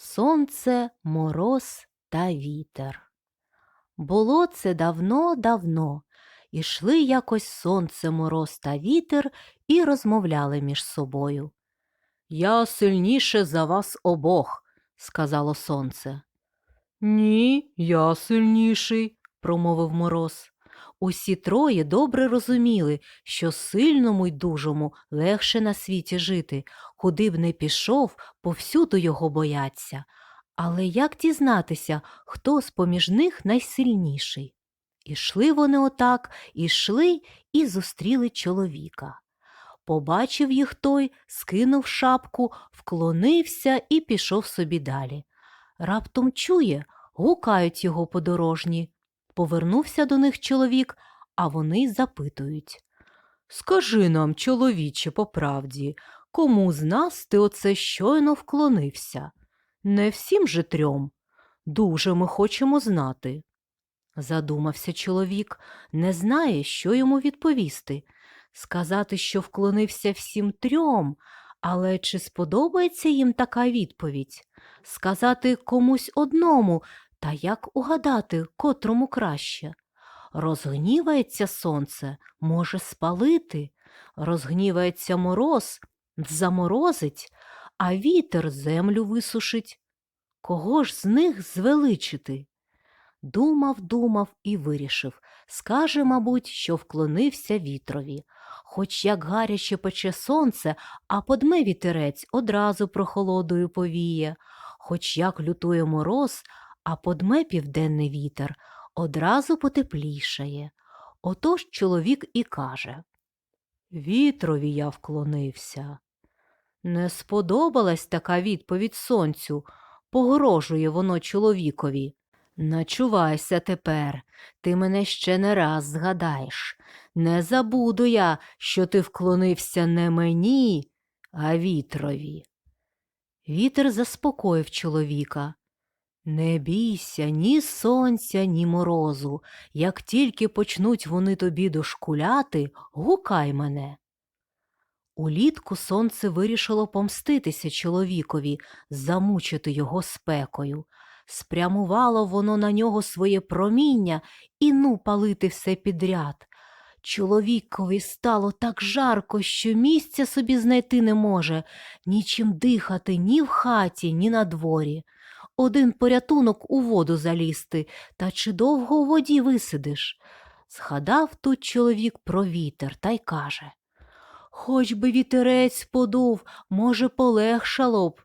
Сонце, мороз та вітер. Було це давно-давно. Ішли якось сонце, мороз та вітер і розмовляли між собою. Я сильніше за вас обох, сказало сонце. Ні, я сильніший, промовив мороз. Усі троє добре розуміли, що сильному й дужому легше на світі жити, куди б не пішов, повсюду його бояться. Але як дізнатися, хто з поміж них найсильніший? Ішли вони отак, ішли і зустріли чоловіка. Побачив їх той, скинув шапку, вклонився і пішов собі далі. Раптом чує, гукають його подорожні. Повернувся до них чоловік, а вони запитують. Скажи нам, чоловіче, по правді, кому з нас ти оце щойно вклонився? Не всім же трьом. Дуже ми хочемо знати. Задумався чоловік, не знає, що йому відповісти. Сказати, що вклонився всім трьом, але чи сподобається їм така відповідь? Сказати комусь одному, та як угадати, котрому краще? Розгнівається сонце, може спалити, розгнівається мороз, заморозить, а вітер землю висушить. Кого ж з них звеличити? Думав, думав і вирішив. Скаже, мабуть, що вклонився вітрові. Хоч як гаряче пече сонце, а подме вітерець одразу прохолодою повіє, хоч як лютує мороз, а подме південний вітер, одразу потеплішає. Отож чоловік і каже Вітрові я вклонився. Не сподобалась така відповідь сонцю, погрожує воно чоловікові. Начувайся тепер, ти мене ще не раз згадаєш. Не забуду я, що ти вклонився не мені, а вітрові. Вітер заспокоїв чоловіка. Не бійся ні сонця, ні морозу. Як тільки почнуть вони тобі дошкуляти, гукай мене. Улітку сонце вирішило помститися чоловікові, замучити його спекою. Спрямувало воно на нього своє проміння і ну палити все підряд. Чоловікові стало так жарко, що місця собі знайти не може, нічим дихати ні в хаті, ні на дворі. Один порятунок у воду залізти, та чи довго у воді висидиш? Згадав тут чоловік про вітер та й каже Хоч би вітерець подув, може, полегшало б.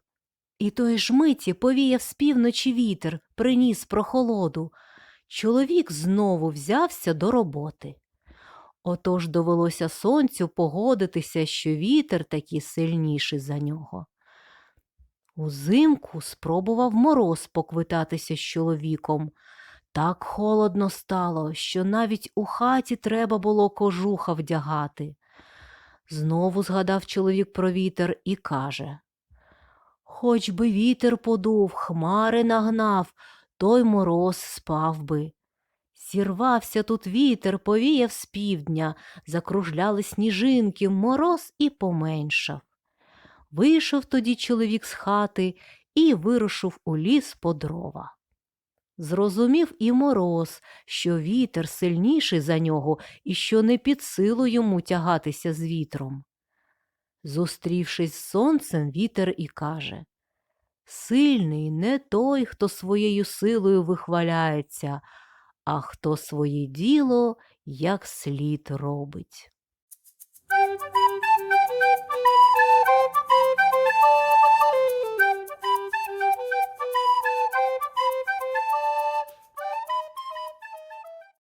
І той ж миті повіяв з півночі вітер, приніс прохолоду. Чоловік знову взявся до роботи. Отож довелося сонцю погодитися, що вітер такий сильніший за нього. Узимку спробував мороз поквитатися з чоловіком. Так холодно стало, що навіть у хаті треба було кожуха вдягати. Знову згадав чоловік про вітер і каже Хоч би вітер подув, хмари нагнав, той мороз спав би. Зірвався тут вітер, повіяв з півдня, закружляли сніжинки, мороз і поменшав. Вийшов тоді чоловік з хати і вирушив у ліс по дрова. Зрозумів і мороз, що вітер сильніший за нього і що не під силу йому тягатися з вітром. Зустрівшись з сонцем, вітер і каже Сильний не той, хто своєю силою вихваляється, а хто своє діло як слід робить.